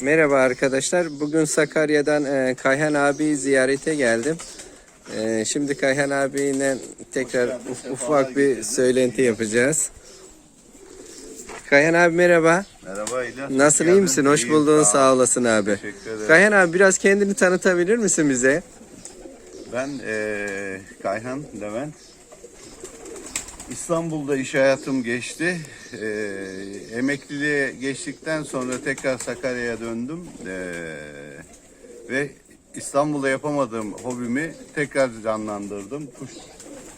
Merhaba arkadaşlar. Bugün Sakarya'dan e, Kayhan abi ziyarete geldim. E, şimdi Kayhan abiyle tekrar uf- ufak bir söylenti yapacağız. Kayhan abi merhaba. Merhaba İlyas. Nasılsın iyi misin? Hoş İyiyim, buldun. ol. Sağ olasın abi. Teşekkür ederim. Kayhan abi biraz kendini tanıtabilir misin bize? Ben eee Kayhan Levent. İstanbul'da iş hayatım geçti. Eee emekliliğe geçtikten sonra tekrar Sakarya'ya döndüm. Eee, ve İstanbul'da yapamadığım hobimi tekrar canlandırdım. Kuş,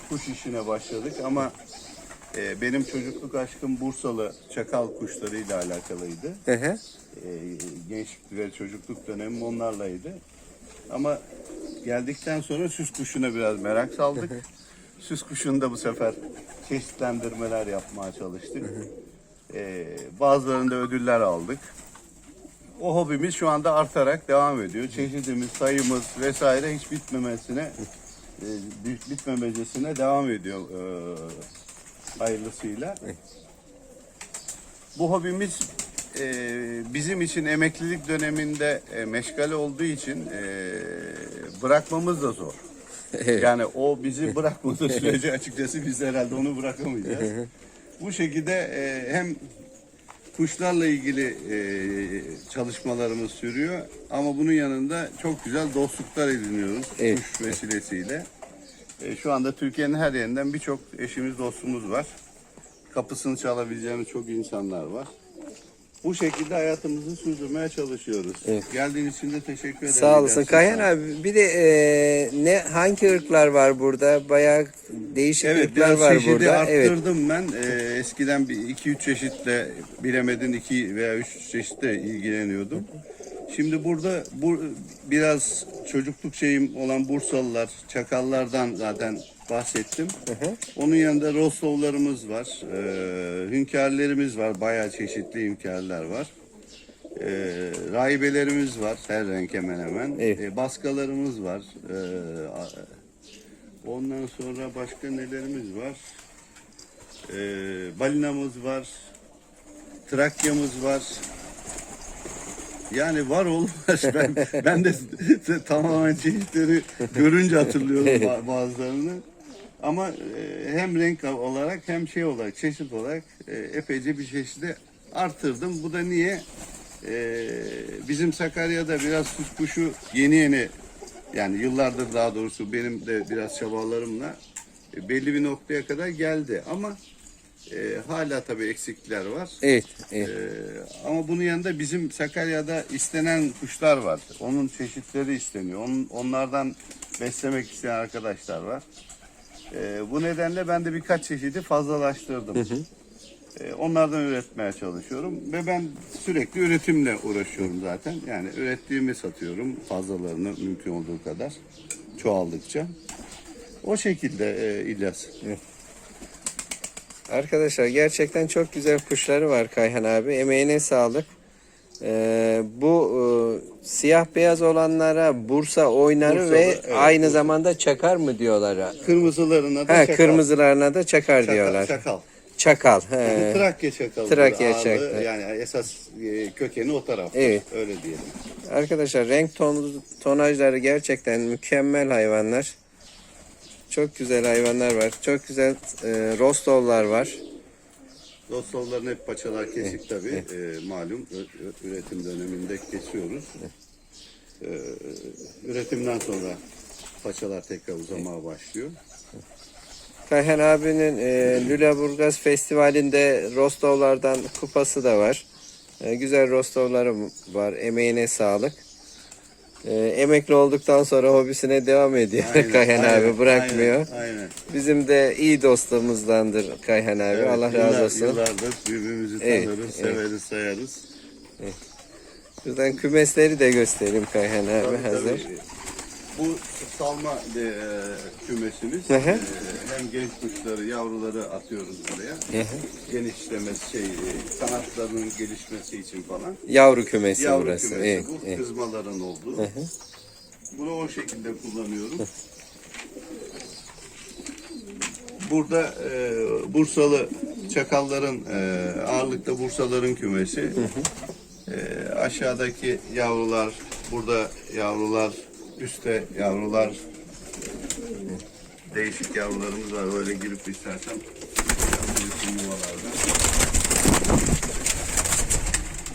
kuş işine başladık ama eee, benim çocukluk aşkım Bursalı çakal kuşlarıyla alakalıydı. Hı hı. e, gençlik ve çocukluk dönemim onlarlaydı. Ama geldikten sonra süs kuşuna biraz merak saldık. süs kuşunda bu sefer çeşitlendirmeler yapmaya çalıştık. E, bazılarında ödüller aldık. O hobimiz şu anda artarak devam ediyor. Çeşidimiz, sayımız vesaire hiç bitmemesine, e, bit- bitmemecesine devam ediyor e, hayırlısıyla. Bu hobimiz e, bizim için emeklilik döneminde e, meşgale olduğu için e, bırakmamız da zor. Yani o bizi bırakmadığı sürece açıkçası biz herhalde onu bırakamayacağız. Bu şekilde e, hem kuşlarla ilgili e, çalışmalarımız sürüyor ama bunun yanında çok güzel dostluklar ediniyoruz Evet. kuş vesilesiyle. E, şu anda Türkiye'nin her yerinden birçok eşimiz dostumuz var. Kapısını çalabileceğimiz çok insanlar var. Bu şekilde hayatımızı sürdürmeye çalışıyoruz. Evet. Geldiğin için de teşekkür ederim. Sağ olasın. Kayhan abi bir de e, ne hangi ırklar var burada? Bayağı değişik Evet ırklar var burada. Evet. arttırdım ben. Ee, eskiden bir iki üç çeşitle bilemedin iki veya üç çeşitle ilgileniyordum. Şimdi burada bu biraz çocukluk şeyim olan Bursalılar, Çakallardan zaten bahsettim. Onun yanında Rostovlarımız var, ee, hünkârlarımız var, bayağı çeşitli hünkârlar var. Ee, rahibelerimiz var, her renk hemen hemen. Evet. Ee, baskalarımız var. Ee, Ondan sonra başka nelerimiz var? Ee, balinamız var. Trakyamız var. Yani var olmaz. Ben, ben de tamamen çeşitleri görünce hatırlıyorum ba- bazılarını. Ama e, hem renk olarak hem şey olarak, çeşit olarak e, epeyce bir çeşidi arttırdım. Bu da niye? E, bizim Sakarya'da biraz süs kuşu yeni yeni yani yıllardır daha doğrusu benim de biraz çabalarımla e, belli bir noktaya kadar geldi. Ama e, hala tabii eksikler var. Evet. evet. Ee, ama bunun yanında bizim Sakarya'da istenen kuşlar var. Onun çeşitleri isteniyor. Onun, onlardan beslemek isteyen arkadaşlar var. Ee, bu nedenle ben de birkaç çeşidi fazlalaştırdım. Ee, onlardan üretmeye çalışıyorum ve ben sürekli üretimle uğraşıyorum zaten. Yani ürettiğimi satıyorum fazlalarını mümkün olduğu kadar çoğaldıkça. O şekilde e, İlyas. Arkadaşlar gerçekten çok güzel kuşları var Kayhan abi. Emeğine sağlık. Ee, bu e, siyah beyaz olanlara Bursa oynarı Bursalı, ve evet, aynı Bursa. zamanda çakar mı diyorlar? Kırmızılarına da Ha, çakal. kırmızılarına da çakar, Çakal, diyorlar. Çakal. Çakal. He. Trakya çakalı. Trakya çakalı. Yani esas e, kökeni o taraf. Evet. Öyle diyelim. Arkadaşlar renk ton, tonajları gerçekten mükemmel hayvanlar. Çok güzel hayvanlar var. Çok güzel e, Rostovlar var. Dostovların hep paçalar kesik tabii. E, malum ö- ö- üretim döneminde kesiyoruz. E, üretimden sonra paçalar tekrar uzamaya başlıyor. Kayhan abinin e, Lüleburgaz Festivali'nde Rostovlardan kupası da var. E, güzel Rostovları var. Emeğine sağlık. E, emekli olduktan sonra hobisine devam ediyor Kayhan abi bırakmıyor. Aynen. aynen. Bizim de iyi dostluğumuzdandır Kayhan abi. Evet, Allah yıllar- razı olsun. Yıllardır birbirimizi Evet, tanırız, evet. severiz, sayarız. Buradan kümesleri de göstereyim Kayhan abi Tabii, hazır. tabii. Bu salma e, kümesimiz. Hı hı. E, hem genç kuşları, yavruları atıyoruz buraya. Hı hı. Genişlemesi, şey, e, kanatlarının gelişmesi için falan. Yavru kümesi Yavru burası. kümesi Evet, bu. evet. Kızmaların olduğu. Bunu o şekilde kullanıyorum. Burada e, Bursalı çakalların e, ağırlıkta Bursaların kümesi. Ee, aşağıdaki yavrular, burada yavrular, üstte yavrular. Değişik yavrularımız var. Öyle girip istersen yuvalarda.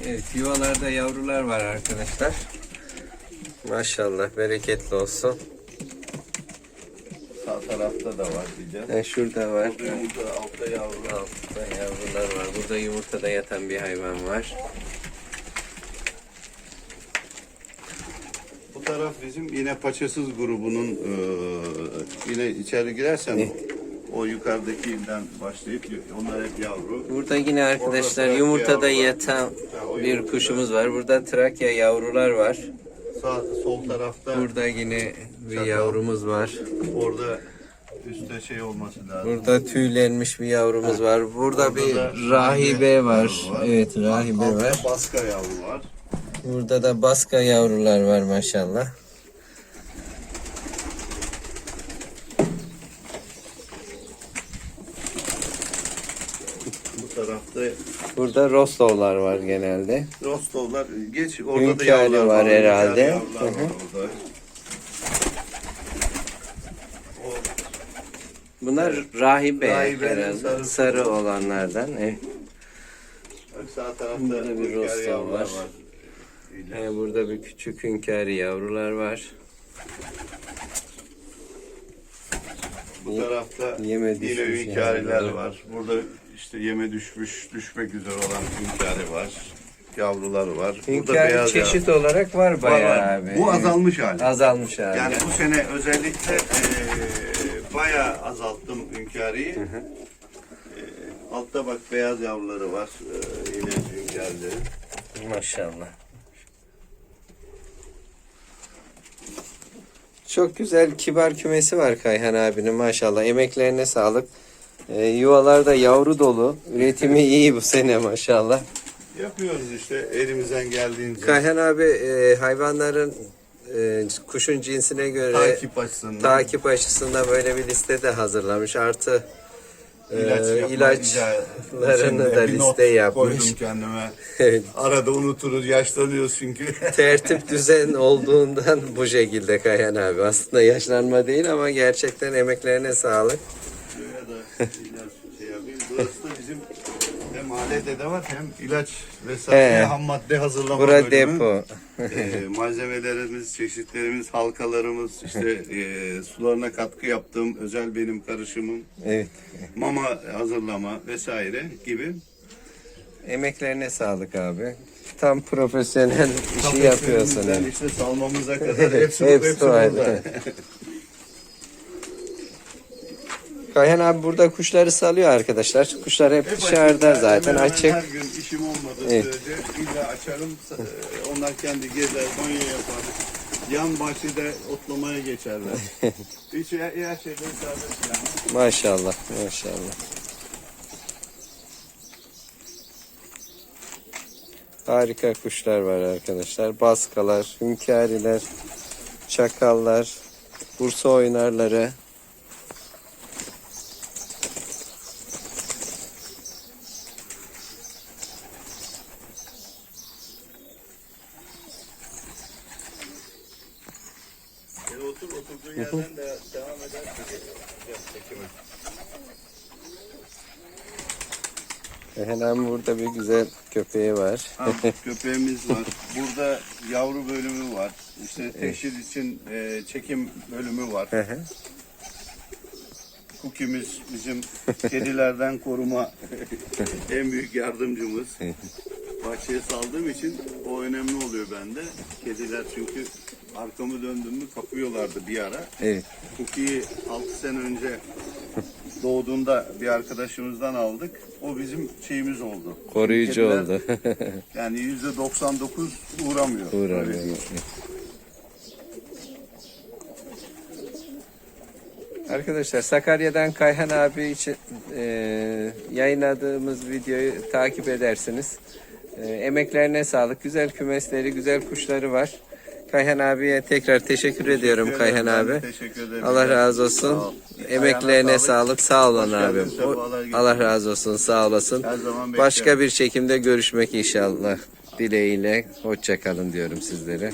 Evet yuvalarda yavrular var arkadaşlar. Maşallah bereketli olsun. Sağ tarafta da var diyeceğim. Ha, şurada var. Burada yumurta, altta yavrular. Altta yavrular var. Burada yumurtada yatan bir hayvan var. Taraf bizim yine paçasız grubunun eee, yine içeri girersen o yukarıdakinden başlayıp onlar hep yavru. Burada yine arkadaşlar Orada yumurtada yatan Ha, o bir kuşumuz var. Burada Trakya yavrular var. Sağ, sol tarafta Burada yine bir Çakal. yavrumuz var. orada üstte şey olması lazım. Burada tüylenmiş bir yavrumuz var. Burada Orada bir da rahibe var. yavru Evet rahibe Altta var. baska yavru var. Burada da baska yavrular var maşallah. Bu tarafta Burada Rostovlar var genelde. Rostovlar geç orada da Hünkârı yavrular var herhalde. Yavrular Hı var orada. Bunlar rahibe Rahibenin herhalde. sarısı. Sarı olanlardan. Evet. bak sağ tarafta Burada bir Rostov yavrular var. Ee, burada bir küçük hünkâri yavrular var. Bu tarafta Yeme yine hünkâriler yavrular. var. Burada işte yeme düşmüş, düşmek üzere olan hünkâri var. Yavruları var. Beyaz çeşit olarak var yavru- bayağı var, abi. Bu azalmış hali. Azalmış abi. Yani bu sene özellikle eee bayağı azalttım hünkâriyi. Altta bak beyaz yavruları var. Eee, yine hünkârilerin. Maşallah. Çok güzel kibar kümesi var Kayhan abinin maşallah. Emeklerine sağlık. Ee, yuvalarda yavru dolu. Üretimi iyi bu sene maşallah. Yapıyoruz işte elimizden geldiğince. Kayhan abi e, hayvanların e, kuşun cinsine göre takip açısından. takip açısından böyle bir liste de hazırlamış. Artı e, ilaç yapma ilaçlarını da liste yapmış. Kendime. Evet. Arada unuturuz, yaşlanıyoruz çünkü. tertip düzen olduğundan bu şekilde Kayhan abi. Aslında yaşlanma değil ama gerçekten emeklerine sağlık. Şuraya da ilaç şey yapayım. Burası da bizim alet edevat hem ilaç vesaire He. ham madde hazırlama Bura bölümü. depo. Ee, malzemelerimiz, çeşitlerimiz, halkalarımız, işte e, sularına katkı yaptığım özel benim karışımım, Evet. mama hazırlama vesaire gibi. Emeklerine sağlık abi. Tam profesyonel işi yapıyorsun. Kafeslerimizden Yani. işte salmamıza kadar hepsi, Hepsi hepsi, var. burada. Kayhan abi burada kuşları salıyor arkadaşlar. Kuşlar hep Hep dışarıda açık. zaten Hemen açık. Her gün işim olmadığı Evet. sürece illa açarım. Ee, Onlar kendi gezer, banyo yapar. Yan bahçede otlamaya geçerler. Hiç her, her şeyden serbest yani. Maşallah maşallah. Harika kuşlar var arkadaşlar. Baskalar, hünkâriler, çakallar, Bursa oynarları. Otur, oturduğun yerden de devam çekimi. Hemen burada bir güzel köpeği var. Ha, köpeğimiz var. Burada yavru bölümü var. İşte teşhir için e, çekim bölümü var. Cookie'miz bizim kedilerden koruma en büyük yardımcımız. Bahçeye saldığım için o önemli oluyor bende. Kediler çünkü arkamı döndüm mü kapıyorlardı bir ara. evet. Cookie'yi 6 sene önce doğduğunda bir arkadaşımızdan aldık. O bizim şeyimiz oldu. Koruyucu Kediler oldu. Yani yüzde 99 uğramıyor. Uğramıyor. Arkadaşlar Sakarya'dan Kayhan abi için e, yayınladığımız videoyu takip edersiniz. E, emeklerine sağlık. Güzel kümesleri, güzel kuşları var. Kayhan abiye tekrar teşekkür ediyorum Teşekkür Kayhan ederim, ben abi. de Teşekkür ederim. Allah razı Sağ olsun. ol. Emeklerine Ayağına sağlık. Sağ olun Hoş abi. geldin, sefalar getirdin. Allah razı olsun. Sağ olasın. Her zaman Başka bir çekimde görüşmek inşallah. dileğiyle hoşça kalın diyorum sizlere.